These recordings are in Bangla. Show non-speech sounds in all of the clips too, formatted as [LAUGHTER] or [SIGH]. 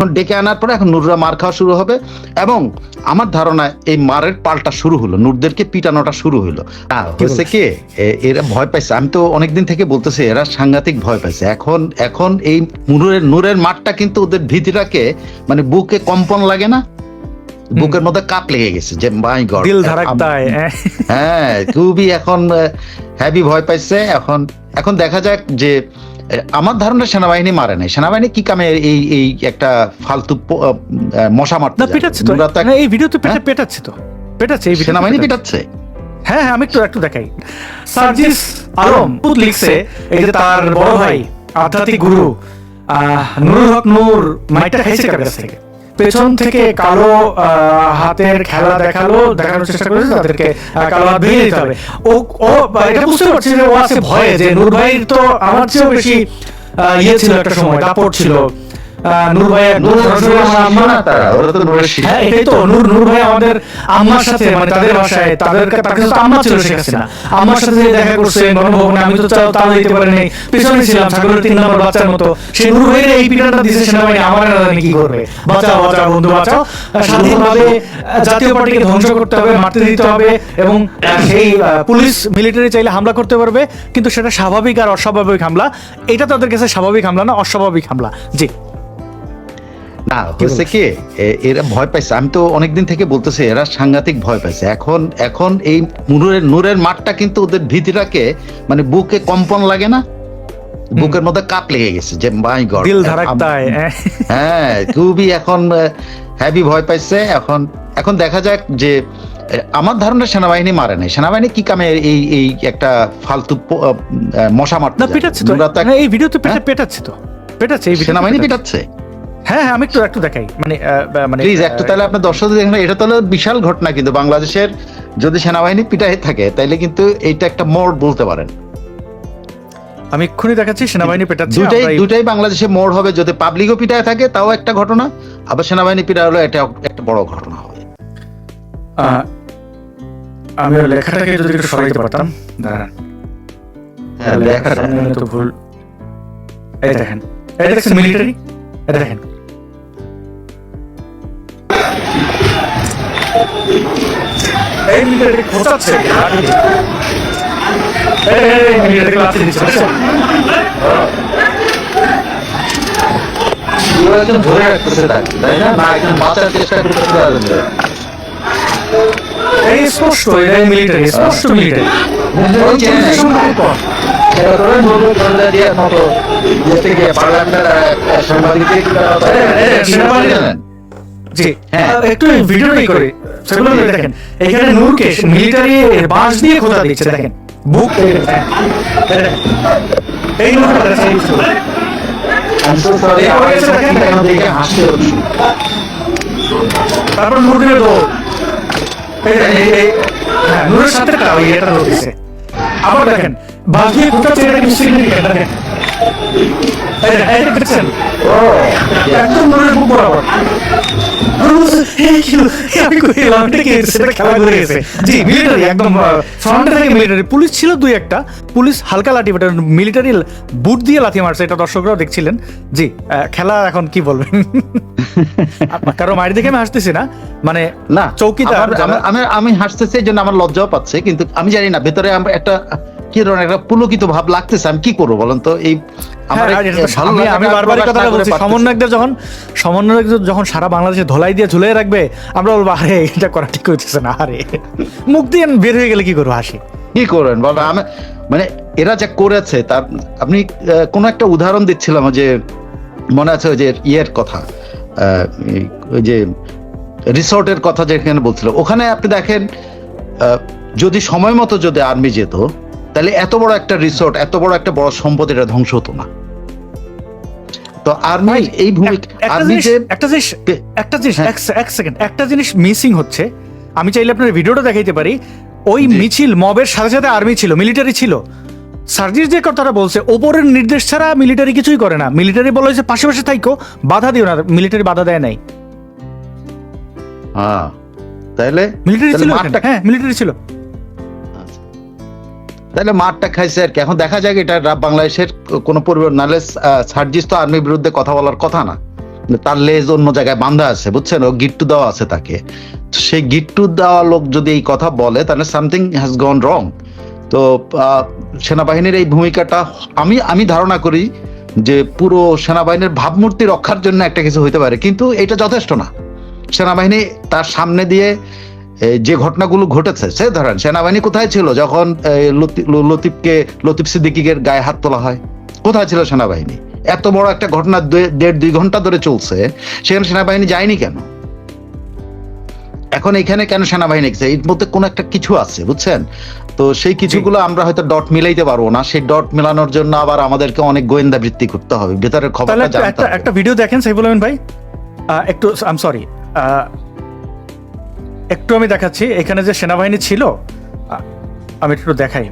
এখন ডেকে আনার পরে এখন নুররা মার খাওয়া শুরু হবে এবং আমার ধারণা এই মারের পাল্টা শুরু হলো নূরদেরকে পিটানোটা শুরু হলো। হয়েছে কি? এরা ভয় পাইছে। আমি তো অনেকদিন থেকে বলতেছি এরা সাংঘাতিক ভয় পাইছে। এখন এখন এই নূরের নূরের মাঠটা কিন্তু ওদের ভীতিটাকে মানে বুকে কম্পন লাগে না? বুকের মধ্যে কাপ লেগে গেছে যে মাই গড দিল ধারাকতা है হ্যাঁ খুবই এখন হ্যাভি ভয় পাইছে। এখন এখন দেখা যাক যে আমার ধারণা সেনাবাহিনী মারে নাই। সেনাবাহিনী কি কামে এই এই একটা ফালতু মশা মারতে না পেটাচ্ছে তো। না, এই ভিডিও তো পেটা হ্যাঁ? পেটাচ্ছে তো। পেটাচ্ছে এই সেনাবাহিনী পেটাচ্ছে। হ্যাঁ হ্যাঁ আমি একটু একটু দেখাই। সার্জিস আলম লিখছে এই যে তার বড় ভাই আধ্যাত্মিক গুরু নুরুল হক নূর মাইটা খাইছে কার কাছ থেকে? পেছন থেকে কালো হাতের খেলা দেখাল, দেখানোর চেষ্টা করেছে, তাদেরকে কালো হাত ভেঙে দিতে হবে। ও ও, এটা বুঝতে পারছি যে ও আছে ভয়ে, যে নূর ভাইয়ের তো আমার চেয়েও বেশি ইয়ে ছিল একটা সময়, দাপট ছিল। জাতীয় পার্টিকে ধ্বংস করতে হবে, মারতে দিতে হবে, এবং সেই পুলিশ, মিলিটারি চাইলে হামলা করতে পারবে, কিন্তু সেটা স্বাভাবিক আর অস্বাভাবিক হামলা। এটা তাদের কাছে স্বাভাবিক হামলা না, অস্বাভাবিক হামলা। জি। না কি এরা ভয় পাইছে। আমি তো অনেকদিন থেকে বলতেছি এরা সাংঘাতিক ভয় পাইছে। এখন এখন এই নূরের নূরের মাঠটা কিন্তু ওদের ভীতিটাকে মানে বুকে কম্পন লাগে না? বুকের মধ্যে কাপ লেগে গেছে যে মাই গড দিল ধারাকতা है হ্যাঁ। খুবই এখন হ্যাভি ভয় পাইছে। এখন এখন দেখা যাক যে আমার ধারণা সেনাবাহিনী মারে নাই। সেনাবাহিনী কি কামে এই এই একটা ফালতু মশা মারতে না পেটাচ্ছে তো। এই ভিডিও তো হ্যাঁ? পেটাচ্ছে তো। পেটাচ্ছে এই সেনাবাহিনী পেটাচ্ছে? হ্যাঁ হ্যাঁ আমি একটু একটু দেখাই। মানে মানে প্লিজ একটু তাহলে আপনার দর্শকদের দেখেন এটা তাহলে বিশাল ঘটনা কিন্তু। বাংলাদেশের যদি সেনাবাহিনী পিটাই থাকে তাইলে কিন্তু এইটা একটা মোড় বলতে পারেন। আমি এক্ষুনি দেখাচ্ছি সেনাবাহিনী পেটাচ্ছে দুটাই দুটাই বাংলাদেশে মোড় হবে। যদি পাবলিকও পিটায় থাকে তাও একটা ঘটনা। আবার সেনাবাহিনী পিটা হলো এটা একটা বড় ঘটনা হবে। আমি লেখাটাকে যদি একটু সরাইতে পারতাম দাঁড়ান। হ্যাঁ, লেখাটা। তো ভুল এই দেখেন। এই দেখছেন মিলিটারি এই দেখেন। এই মিলিটারি খোঁচাচ্ছে এই, মিলিটারি লাথি দিচ্ছে একজন ধরে রাখতেছে তাকে, তাই না? না একজন বাঁচার চেষ্টা করতেছে। এই স্পষ্ট এটাই মিলিটারি স্পষ্ট মিলিটারি হ্যাঁ। আহ, একটু ভিডিওটাই করে। সেগুলো দেখেন। এখানে নূরকে মিলিটারি বাঁশ দিয়ে খোঁজা দিচ্ছে দেখেন। বুক হ্যাঁ। এই। তারপর নূরের দৌড়। হ্যাঁ, নূরের সাথে। আবার দেখেন বাঁশ দিয়ে দেখেন। থেকে মিলিটারি পুলিশ ছিল দুই একটা। পুলিশ হালকা লাঠি মিলিটারি বুট দিয়ে লাথি মারছে এটা দর্শকরাও দেখছিলেন। জি খেলা এখন কি বলবেন? কারও মায়ের দেখে আমি হাসতেছি না। মানে না চৌকিদার আমি আমি হাসতেছি এই জন্য আমার লজ্জাও পাচ্ছে কিন্তু আমি জানি না ভেতরে একটা কি ধরনের একটা পুলকিত ভাব লাগতেছে? আমি কি করব বলেন তো? এই আমার আর এটা তো ভালো আমি- বারবারই প্রকাশ কথা না করে বলছি সমন্বয়কদের যখন সমন্বয়কদের যখন সারা বাংলাদেশে ধলাই দিয়ে ঝুলিয়ে রাখবে আমরা বলব আরে এটা করা ঠিক হইতেছে না আরে। মুখ দিয়ে বের হয়ে গেলে কি করব হাসি? কি করেন? বলো আমি মানে এরা যা করেছে তার আপনি কোনো একটা উদাহরণ দিচ্ছিলাম যে মনে আছে ওই যে ইয়ের কথা আহ, ওই যে রিসোর্টের কথা যেখানে বলছিল। ওখানে আপনি দেখেন আহ, যদি সময় মতো যদি আর্মি যেত তাহলে এত বড় একটা রিসোর্ট এত বড় একটা বড় সম্পদ এটা ধ্বংস হতো না। তো আর্মি এই ভূমিকা একটা আর্মি জিনিস যে একটা জিনিস একটা জিনিস হ্যাঁ। এক সেকেন্ড একটা জিনিস মিসিং হচ্ছে। আমি চাইলে আপনার ভিডিওটা দেখাইতে পারি। ওই মিছিল মবের সাথে সাথে আর্মি ছিল মিলিটারি ছিল। সার্জিস যে কথাটা বলছে ওপরের নির্দেশ ছাড়া মিলিটারি কিছুই করে না। মিলিটারি বলে যে পাশে পাশে থাইকো বাধা দিও না মিলিটারি বাধা দেয় নাই। হ্যাঁ তাহলে মিলিটারি ছিল হ্যাঁ মিলিটারি ছিল। তাহলে মাঠটা খাইছে আর কি। এখন দেখা যাক এটা বাংলাদেশের কোনো পরিবার নাহলে সার্জিস তো আর্মির বিরুদ্ধে কথা বলার কথা না। তার লেজ অন্য জায়গায় বান্ধা আছে, বুঝছেন? ও গিট্টু দেওয়া আছে তাকে। সেই গিট্টু দেওয়া লোক যদি এই কথা বলে, তাহলে সামথিং হ্যাজ গন রং তো সেনাবাহিনীর এই ভূমিকাটা, আমি আমি ধারণা করি যে পুরো সেনাবাহিনীর ভাবমূর্তি রক্ষার জন্য একটা কিছু হইতে পারে। কিন্তু এটা যথেষ্ট না। সেনাবাহিনী তার সামনে দিয়ে যে ঘটনাগুলো ঘটেছে সে ধরেন সেনাবাহিনী কোথায় ছিল যখন লতিফকে লতিফ সিদ্দিকির গায়ে হাত তোলা হয়? কোথায় ছিল সেনাবাহিনী? এত বড় একটা ঘটনা দেড় দুই ঘণ্টা ধরে চলছে সেখানে সেনাবাহিনী যায়নি কেন? এখন এখানে কেন সেনাবাহিনী গেছে? এর মধ্যে কোনো একটা কিছু আছে বুঝছেন? তো সেই কিছুগুলো আমরা হয়তো ডট মিলাইতে পারব না সেই ডট মেলানোর জন্য আবার আমাদেরকে অনেক গোয়েন্দা বৃত্তি করতে হবে ভেতরের খবরটা একটা- জানতে একটা ভিডিও দেখেন সাইফুল আমিন ভাই। একটু আম সরি একটু আমি দেখাচ্ছি এখানে যে সেনাবাহিনী ছিল আমি একটু দেখাই।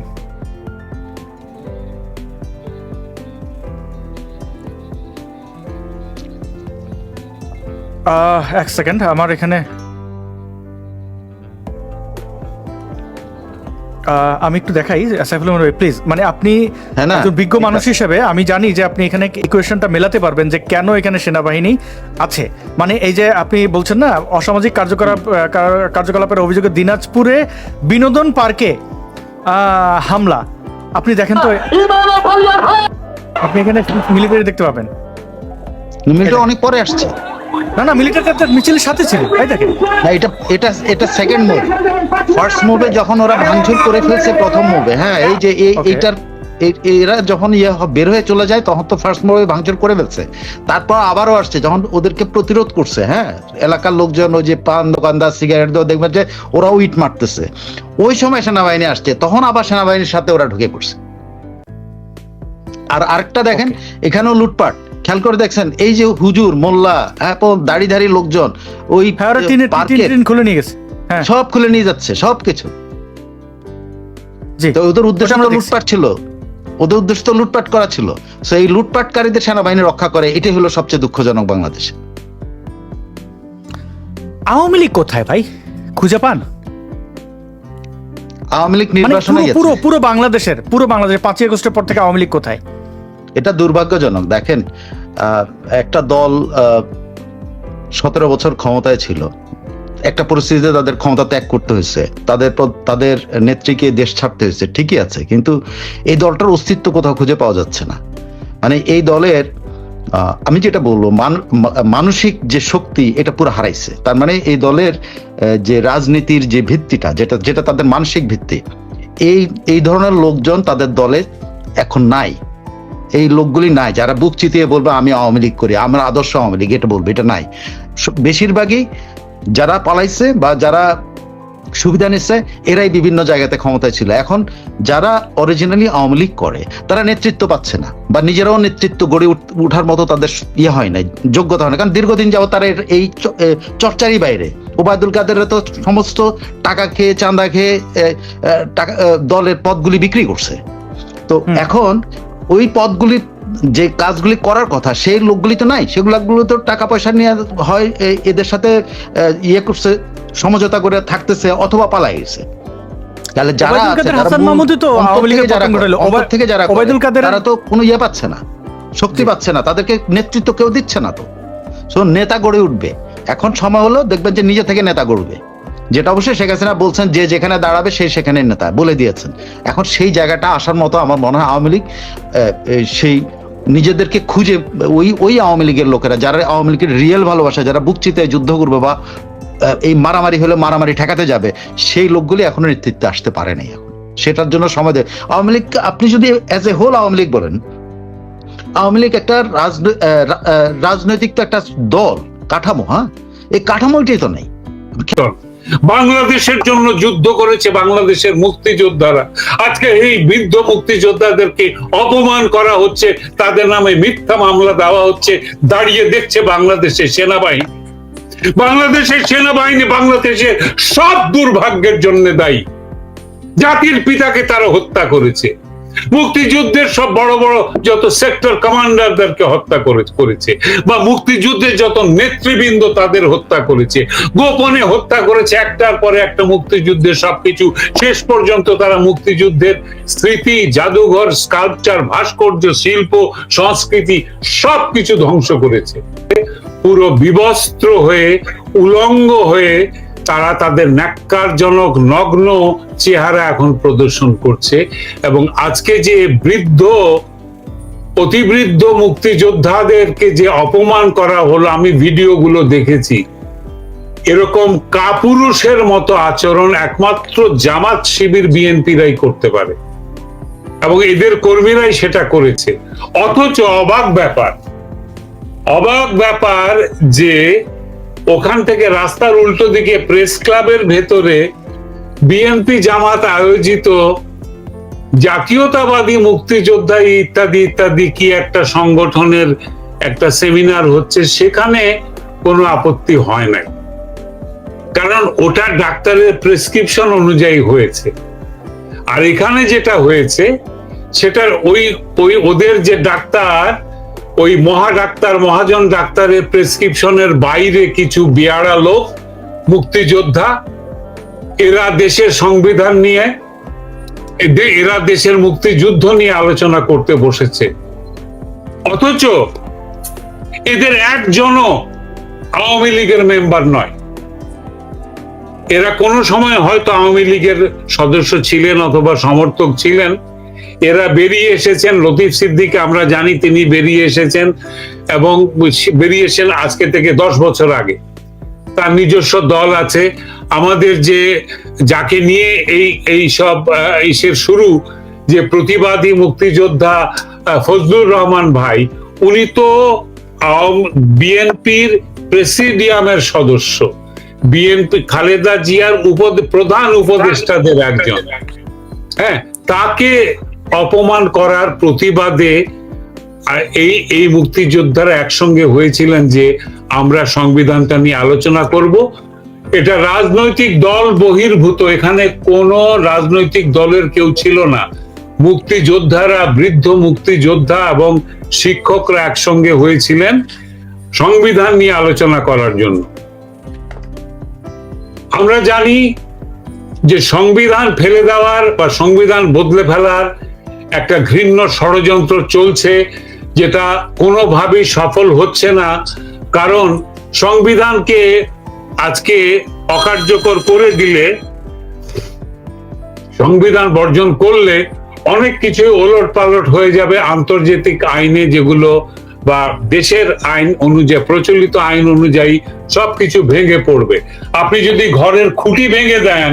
এক সেকেন্ড আমার এখানে আমি একটু দেখাই সাইফুল আমিন প্লিজ মানে আপনি হ্যাঁ? একজন বিজ্ঞ মানুষ হিসেবে আমি জানি যে আপনি এখানে ইকুয়েশনটা মেলাতে পারবেন যে কেন এখানে সেনাবাহিনী আছে। মানে এই যে আপনি বলছেন না অসামাজিক কার্যকলাপ কার্যকলাপের অভিযোগে দিনাজপুরে বিনোদন পার্কে হামলা। আপনি দেখেন তো আপনি এখানে মিলিটারি দেখতে পাবেন। মিলটা অনেক পরে আসছে। না না মিলিটারি মিছিলের সাথে ছিল তাই দেখেন না এটা এটা এটা সেকেন্ড মুভ ফার্স্ট মুভে যখন ওরা ভাঙচুর করে ফেলছে প্রথম মুভে হ্যাঁ এই যে এইটার এরা যখন ইয়ে বের হয়ে চলে যায় তখন তো ফার্স্ট মুভে ভাঙচুর করে ফেলছে। তারপর আবারও আসছে যখন ওদেরকে প্রতিরোধ করছে হ্যাঁ এলাকার লোকজন ওই যে পান দোকানদার সিগারেট দেওয়া দেখবেন যে ওরাও ইট মারতেছে। ওই সময় সেনাবাহিনী আসছে তখন আবার সেনাবাহিনীর সাথে ওরা ঢুকে পড়ছে। আর আরেকটা দেখেন এখানেও লুটপাট। খেয়াল করে দেখছেন এই যে হুজুর মোল্লা হ্যাঁ দাড়িধারী লোকজন ওই হ্যাঁ খুলে নিয়ে গেছে। হ্যাঁ। সব খুলে নিয়ে যাচ্ছে সব কিছু। তো ওদের উদ্দেশ্য আমরা লুটপাট ছিল। ওদের উদ্দেশ্য তো লুটপাট করা ছিল। তো এই লুটপাটকারীদের সেনাবাহিনী রক্ষা করে এটাই হলো সবচেয়ে দুঃখজনক বাংলাদেশে। আওয়ামী লীগ কোথায় ভাই? খুঁজে পান? আওয়ামী লীগ মানে নির্বাচনে পুরো পুরো বাংলাদেশের পুরো বাংলাদেশের পাঁচই আগস্টের পর থেকে আওয়ামী লীগ কোথায়? এটা দুর্ভাগ্যজনক। দেখেন একটা দল সতেরো বছর ক্ষমতায় ছিল। একটা পরিস্থিতিতে তাদের ক্ষমতা ত্যাগ করতে হয়েছে। তাদের তাদের নেত্রীকে দেশ ছাড়তে হয়েছে, ঠিকই আছে। কিন্তু এই দলটার অস্তিত্ব কোথাও খুঁজে পাওয়া যাচ্ছে না। মানে এই দলের আমি যেটা বলব, মান- মানসিক যে শক্তি, এটা পুরো হারাইছে। তার মানে এই দলের যে রাজনীতির যে ভিত্তিটা, যেটা যেটা তাদের মানসিক ভিত্তি, এই এই ধরনের লোকজন তাদের দলে এখন নাই। এই লোকগুলি নাই। যারা বুক চিতিয়ে বলবে আমি আওয়ামী লীগ করি আমরা আদর্শ আওয়ামী লীগ এটা বলবে এটা নাই। বেশিরভাগই যারা পালাইছে বা যারা সুবিধা নিচ্ছে এরাই বিভিন্ন জায়গাতে ক্ষমতায় ছিল। এখন যারা অরিজিনালি আওয়ামী লীগ করে তারা নেতৃত্ব পাচ্ছে না বা নিজেরাও নেতৃত্ব গড়ে উঠার মতো তাদের ইয়ে হয় না যোগ্যতা হয় না। কারণ দীর্ঘদিন যাবত তারা এই চর্চারই বাইরে। ওবায়দুল কাদের তো সমস্ত টাকা খেয়ে চাঁদা খেয়ে টাকা দলের পদগুলি বিক্রি করছে। তো এখন ওই পদগুলি যে কাজগুলি করার কথা সেই লোকগুলি তো নাই। সেগুলো তো টাকা পয়সা নিয়ে হয় এদের সাথে ইয়ে করছে সমঝোতা করে থাকতেছে অথবা পালাই গেছে তাহলে যারা আছে তো থেকে যারা তারা তো কোনো ইয়ে পাচ্ছে না শক্তি পাচ্ছে না তাদেরকে নেতৃত্ব কেউ দিচ্ছে না তো। সো নেতা গড়ে উঠবে। এখন সময় হলো দেখবেন যে নিজে থেকে নেতা গড়বে। যেটা অবশ্যই শেখ হাসিনা বলছেন, যে যেখানে দাঁড়াবে সেই সেখানে নেতা, বলে দিয়েছেন। এখন সেই জায়গাটা আসার মতো আমার মনে হয় আওয়ামী লীগ সেই নিজেদেরকে খুঁজে, ওই ওই আওয়ামী লীগের লোকেরা, যারা আওয়ামী লীগের রিয়েল ভালোবাসা, যারা বুক চিতে যুদ্ধ করবে বা এই মারামারি হলে মারামারি ঠেকাতে যাবে, সেই লোকগুলি এখনও নেতৃত্বে আসতে পারে নাই এখন। সেটার জন্য সময় দেয়। আওয়ামী লীগ, আপনি যদি as a whole Awami League বলেন, আওয়ামী লীগ একটা রাজনৈতিক তো একটা দল, কাঠামো হ্যাঁ? এই কাঠামোটাই তো নেই। বাংলাদেশের জন্য যুদ্ধ করেছে বাংলাদেশের মুক্তিযোদ্ধারা। আজকে এই বৃদ্ধ মুক্তিযোদ্ধাদেরকে অপমান করা হচ্ছে, তাদের নামে মিথ্যা মামলা দেওয়া হচ্ছে, দাঁড়িয়ে দেখছে বাংলাদেশের সেনাবাহিনী। বাংলাদেশের সেনাবাহিনী বাংলাদেশের সব দুর্ভাগ্যের জন্য দায়ী। জাতির পিতাকে তারা হত্যা করেছে। মুক্তিযুদ্ধের সব বড় বড় যত সেক্টর কমান্ডারদেরকে হত্যা করেছে বা মুক্তিযুদ্ধের যত নেতৃবৃন্দ তাদের হত্যা করেছে। গোপনে হত্যা করেছে একটার পরে একটা মুক্তিযুদ্ধের সবকিছু। শেষ পর্যন্ত তারা মুক্তিযুদ্ধের স্মৃতি, জাদুঘর, স্কাল্পচার, ভাস্কর্য, শিল্প, সংস্কৃতি সবকিছু ধ্বংস করেছে। পুরো বিবস্ত্র হয়ে, উলঙ্গ হয়ে তারা তাদের ন্যাক্কারজনক নগ্ন চেহারা এখন প্রদর্শন করছে এবং আজকে যে বৃদ্ধ, অতিবৃদ্ধ মুক্তিযোদ্ধাদেরকে যে অপমান করা হলো, আমি ভিডিওগুলো দেখেছি। এরকম কাপুরুষের মতো আচরণ একমাত্র জামাত শিবির বিএনপিরাই করতে পারে এবং এদের কর্মীরাই সেটা করেছে। অথচ অবাক ব্যাপার অবাক ব্যাপার যে ওখান থেকে রাস্তার উল্টো দিকে প্রেস ক্লাবের ভেতরে বিএনপি জামাত আয়োজিত জাতীয়তাবাদী মুক্তিযোদ্ধা ইত্যাদি ইত্যাদি কি একটা সংগঠনের একটা সেমিনার হচ্ছে, সেখানে কোনো আপত্তি হয় নাই। কারণ ওটা ডাক্তারের প্রেসক্রিপশন অনুযায়ী হয়েছে। আর এখানে যেটা হয়েছে, সেটার ওই ওই ওদের যে ডাক্তার ওই মহা ডাক্তার, মহাজন ডাক্তারের প্রেসক্রিপশনের বাইরে কিছু বিয়ারা লোক, মুক্তিযোদ্ধা, এরা দেশের সংবিধান নিয়ে এরা দেশের মুক্তিযুদ্ধ নিয়ে আলোচনা করতে বসেছে। অথচ এদের একজনও আওয়ামী লীগের মেম্বার নয়। এরা কোনো সময় হয়তো আওয়ামী লীগের সদস্য ছিলেন অথবা সমর্থক ছিলেন এরা বেরিয়ে এসেছেন, লতিফ সিদ্দিক আমরা জানি তিনি বেরিয়ে এসেছেন এবং বেরিয়ে এসেছেন আজকে থেকে দশ বছর আগে। তার নিজস্ব দল আছে। আমাদের যে, যাকে নিয়ে এই এই সব ইসের শুরু, যে প্রতিবাদী মুক্তিযোদ্ধা ফজলুর রহমান ভাই, উনি তো বিএনপির প্রেসিডিয়ামের সদস্য। বিএনপি খালেদা জিয়ার উপদ, প্রধান উপদেষ্টাদের একজন। হ্যাঁ তাকে অপমান করার প্রতিবাদে এই এই মুক্তিযোদ্ধারা একসঙ্গে হয়েছিলেন যে আমরা সংবিধানটা নিয়ে আলোচনা করব। এটা রাজনৈতিক দল বহির্ভূত, এখানে কোন রাজনৈতিক দলের কেউ ছিল না। মুক্তিযোদ্ধারা, বৃদ্ধ মুক্তিযোদ্ধা এবং শিক্ষকরা একসঙ্গে হয়েছিলেন সংবিধান নিয়ে আলোচনা করার জন্য। আমরা জানি যে সংবিধান ফেলে দেওয়ার বা সংবিধান বদলে ফেলার একটা ঘৃণ্য ষড়যন্ত্র চলছে যেটা কোনোভাবেই সফল হচ্ছে না, কারণ সংবিধানকে আজকে অকার্যকর করে দিলে, সংবিধান বর্জন করলে অনেক কিছু ওলট পালট হয়ে যাবে আন্তর্জাতিক আইনে যেগুলো বা দেশের আইন অনুযায়ী, প্রচলিত আইন অনুযায়ী সবকিছু ভেঙে পড়বে। আপনি যদি ঘরের খুঁটি ভেঙে দেন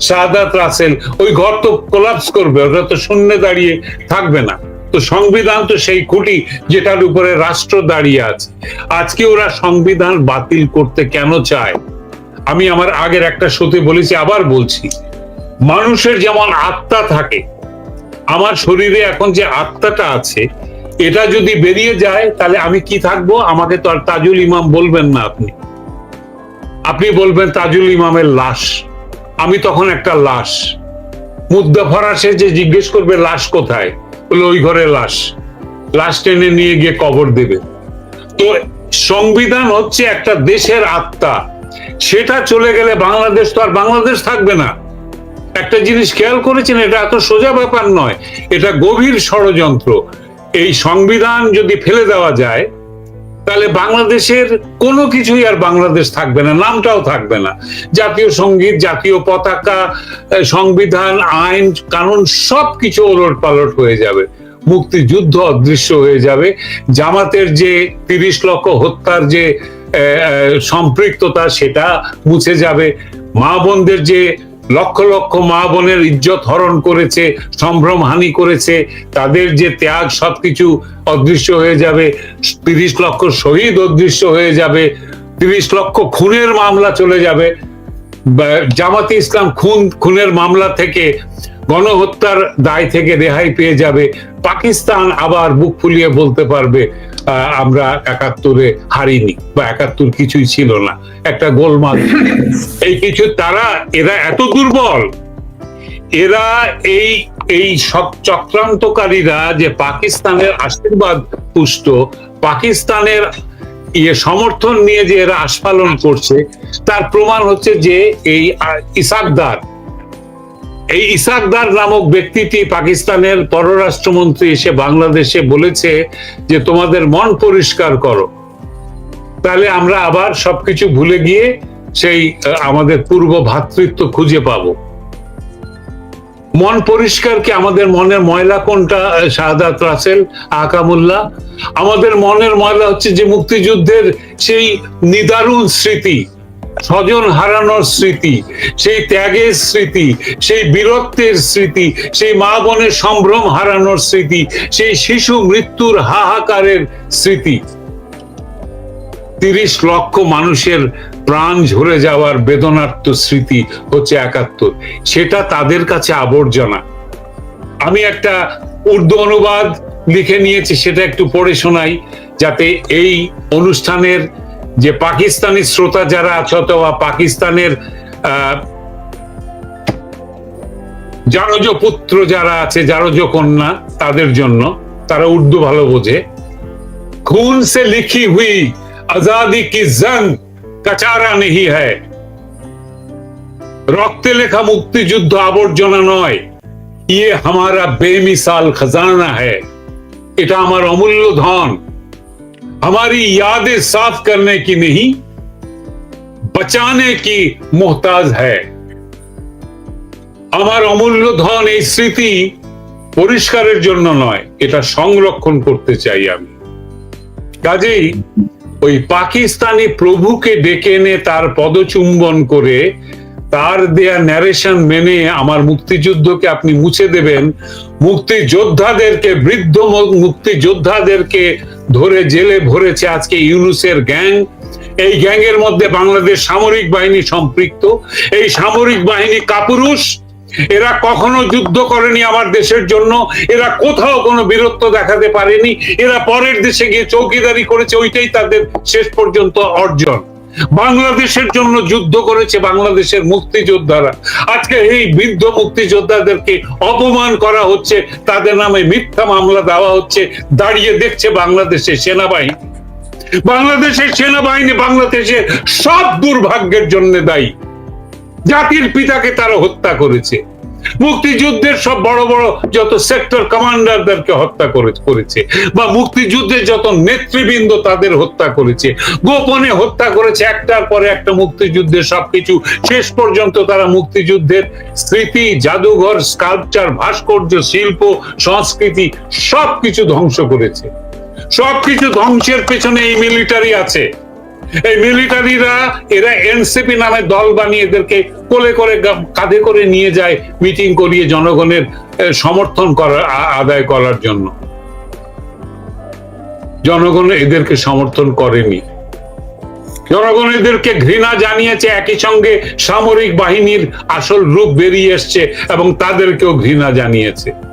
সাদাত রাসেল ওই ঘর তো কোলাপস করবে ওটা তো শূন্যে দাঁড়িয়ে থাকবে না। তো সংবিধান তো সেই খুঁটি যেটার উপরে রাষ্ট্র দাঁড়িয়ে আছে। আজকে ওরা সংবিধান বাতিল করতে কেন চায়? আমি আমার আগের একটা শোতে বলেছি, আবার বলছি। মানুষের যেমন আত্মা থাকে, আমার শরীরে এখন যে আত্মাটা আছে, এটা যদি বেরিয়ে যায়, তাহলে আমি কি থাকব? আমাকে তো আর তাজুল ইমাম বলবেন না আপনি। আপনি বলবেন তাজুল ইমামের লাশ। আমি তখন একটা লাশ। মুদ্রা ফরাসে যে জিজ্ঞেস করবে, লাশ কোথায়? বলে, ওই ঘরে লাশ। লাশ টেনে নিয়ে গিয়ে কবর দেবে। তো সংবিধান হচ্ছে একটা দেশের আত্মা। সেটা চলে গেলে বাংলাদেশ তো আর বাংলাদেশ থাকবে না। একটা জিনিস খেয়াল করেছেন, এটা এত সোজা ব্যাপার নয়, এটা গভীর ষড়যন্ত্র। এই সংবিধান যদি ফেলে দেওয়া যায় তাহলে বাংলাদেশের কোনো কিছুই আর বাংলাদেশ থাকবে না, নামটাও থাকবে না। জাতীয় সংগীত, জাতীয় পতাকা সংবিধান, আইন, কানুন সব কিছু ওলট পালট হয়ে যাবে। মুক্তিযুদ্ধ অদৃশ্য হয়ে যাবে। জামাতের যে তিরিশ লক্ষ হত্যার যে সম্পৃক্ততা, সেটা মুছে যাবে। মা বোনদের যে লক্ষ লক্ষ মা বোনের ইজ্জত হরণ করেছে সম্ভ্রম হানি করেছে, তাদের যে ত্যাগ সবকিছু অদৃশ্য হয়ে যাবে, তিরিশ লক্ষ শহীদ অদৃশ্য হয়ে যাবে, তিরিশ লক্ষ খুনের মামলা চলে যাবে। জামাতে ইসলাম খুন, খুনের মামলা থেকে, গণহত্যার দায় থেকে রেহাই পেয়ে যাবে। পাকিস্তান আবার বুক ফুলিয়ে বলতে পারবে আমরা একাত্তরে হারিনি বা একাত্তর কিছুই ছিল না। একটা গোলমাল। [LAUGHS] এই কিছু তারা এরা এত দুর্বল। এরা এই এই সব চক্রান্তকারীরা যে পাকিস্তানের আশীর্বাদ পুষ্ট পাকিস্তানের ইয়ে সমর্থন নিয়ে যে এরা আস্ফালন করছে তার প্রমাণ হচ্ছে যে এই ইসাকদার এই ইসাকদার নামক ব্যক্তিটি পাকিস্তানের পররাষ্ট্রমন্ত্রী এসে বাংলাদেশে বলেছে যে, তোমাদের মন পরিষ্কার করো। তাহলে আমরা আবার সবকিছু ভুলে গিয়ে সেই আমাদের পূর্ব ভ্রাতৃত্ব খুঁজে পাবো। মন পরিষ্কার কি আমাদের মনের ময়লা কোনটা শাহাদাত রাসেল আকামুল্লাহ? আমাদের মনের ময়লা হচ্ছে যে, মুক্তিযুদ্ধের সেই নিদারুণ স্মৃতি স্বজন হারানোর স্মৃতি, সেই ত্যাগের স্মৃতি, সেই বীরত্বের স্মৃতি, সেই মা বোনের সম্ভ্রম হারানোর স্মৃতি, সেই শিশু মৃত্যুর হাহাকারের স্মৃতি। তিরিশ লক্ষ মানুষের প্রাণ ঝরে যাওয়ার বেদনার্থ স্মৃতি হচ্ছে একাত্তর। সেটা তাদের কাছে আবর্জনা। আমি একটা উর্দু অনুবাদ লিখে নিয়েছি, সেটা একটু পড়ে শোনাই, যাতে এই অনুষ্ঠানের যে পাকিস্তানি শ্রোতা যারা আছো অথবা পাকিস্তানের জারজ পুত্র যারা আছে, জারজ কন্যা, তাদের জন্য তারা উর্দু ভালো বোঝে। খুন সে লিখি হুই, আজাদি কি জং, কাচারা নেহি হ্যায়। রক্তে লেখা মুক্তিযুদ্ধ আবর্জনা নয় ইয়ে হামারা বেমিসাল খাজানা হ্যায়। এটা আমার অমূল্য ধন। हमारी यादें साफ करने की नहीं बचाने की मोहताज है আমার অমূল্য ধন এই স্মৃতি পরিষ্কারের জন্য নয় এটা সংরক্ষণ করতে চাই আমি কাজেই ওই পাকিস্তানি প্রভুকে ডেকে এনে তার পদচুম্বন করে তার দেয়া ন্যারেশন মেনে আমার মুক্তিযুদ্ধকে আপনি মুছে দেবেন মুক্তিযোদ্ধাদেরকে বৃদ্ধ ম- মুক্তিযোদ্ধাদেরকে ধরে জেলে ভরেছে আজকে ইউনুসের গ্যাং। এই গ্যাংয়ের মধ্যে বাংলাদেশ সামরিক বাহিনী সম্পৃক্ত। এই সামরিক বাহিনী কাপুরুষ। এরা কখনো যুদ্ধ করেনি আমার দেশের জন্য। এরা কোথাও কোনো বীরত্ব দেখাতে পারেনি। এরা পরের দেশে গিয়ে চৌকিদারি করেছে, ওইটাই তাদের শেষ পর্যন্ত অর্জন। বাংলাদেশের জন্য যুদ্ধ করেছে বাংলাদেশের মুক্তিযোদ্ধারা। আজকে এই বৃদ্ধ মুক্তিযোদ্ধাদেরকে অপমান করা হচ্ছে, তাদের নামে মিথ্যা মামলা দেওয়া হচ্ছে, দাঁড়িয়ে দেখছে বাংলাদেশের সেনাবাহিনী। বাংলাদেশের সেনাবাহিনী বাংলাদেশের সব দুর্ভাগ্যের জন্য দায়ী। জাতির পিতাকে তারা হত্যা করেছে। মুক্তিযুদ্ধের সব বড় বড় যত সেক্টর কমান্ডারদেরকে হত্যা করেছে বা মুক্তিযুদ্ধের যত নেতৃবৃন্দ তাদের হত্যা করেছে। গোপনে হত্যা করেছে, একটার পরে একটা মুক্তিযুদ্ধের সবকিছু। শেষ পর্যন্ত তারা মুক্তিযুদ্ধের স্মৃতি, জাদুঘর স্কাল্পচার ভাস্কর্য, শিল্প, সংস্কৃতি সবকিছু ধ্বংস করেছে। সবকিছু ধ্বংসের পেছনে এই মিলিটারি আছে। এই মিলিটারিরা, এরা এনসিপি নামে দল বানিয়ে এদেরকে কোলে করে কাঁধে করে নিয়ে যায় মিটিং করিয়ে জনগণের সমর্থন করা আ- আদায় করার জন্য। জনগণ এদেরকে সমর্থন করেনি। জনগণ এদেরকে ঘৃণা জানিয়েছে, একই সঙ্গে সামরিক বাহিনীর আসল রূপ বেরিয়ে এসছে এবং তাদেরকেও ঘৃণা জানিয়েছে।